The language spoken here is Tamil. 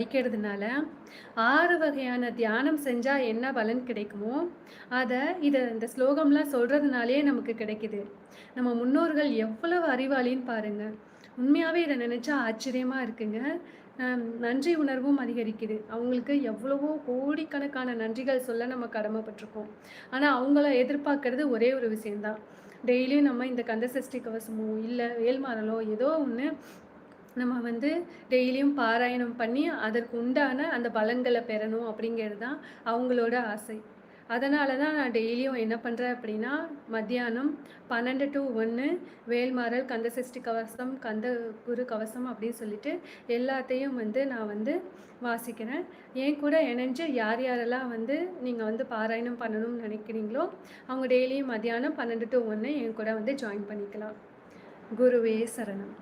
படிக்கிறதுனால ஆறு வகையான தியானம் செஞ்சால் என்ன பலன் கிடைக்குமோ அதை இதை இந்த ஸ்லோகம்லாம் சொல்கிறதுனாலே நமக்கு கிடைக்குது. நம்ம முன்னோர்கள் எவ்வளவு அறிவாளின்னு பாருங்கள் உண்மையாகவே இதை நினச்சா ஆச்சரியமாக இருக்குங்க. நன்றி உணர்வும் அதிகரிக்குது. அவங்களுக்கு எவ்வளவோ கோடிக்கணக்கான நன்றிகள் சொல்ல நம்ம கடமைப்பட்டிருக்கோம். ஆனால் அவங்கள எதிர்பார்க்கறது ஒரே ஒரு விஷயந்தான் டெய்லியும் நம்ம இந்த கந்த சஷ்டி கவசமோ இல்லை வேல்மாரலோ ஏதோ ஒன்று நம்ம வந்து டெய்லியும் பாராயணம் பண்ணி அதற்கு உண்டான அந்த பலன்களை பெறணும் அப்படிங்கிறது தான் அவங்களோட ஆசை. அதனால தான் நான் டெய்லியும் என்ன பண்ணுறேன் அப்படின்னா மத்தியானம் பன்னெண்டு டு ஒன்று வேல்மாறல் கந்த சஷ்டி கவசம் கந்த குரு கவசம் அப்படின்னு சொல்லிட்டு எல்லாத்தையும் வந்து நான் வந்து வாசிக்கிறேன். என் கூட இணைஞ்சு யார் யாரெல்லாம் வந்து நீங்கள் வந்து பாராயணம் பண்ணணும்னு நினைக்கிறீங்களோ அவங்க டெய்லியும் மத்தியானம் பன்னெண்டு டு ஒன்று என் கூட வந்து ஜாயின் பண்ணிக்கலாம். குருவே சரணம்.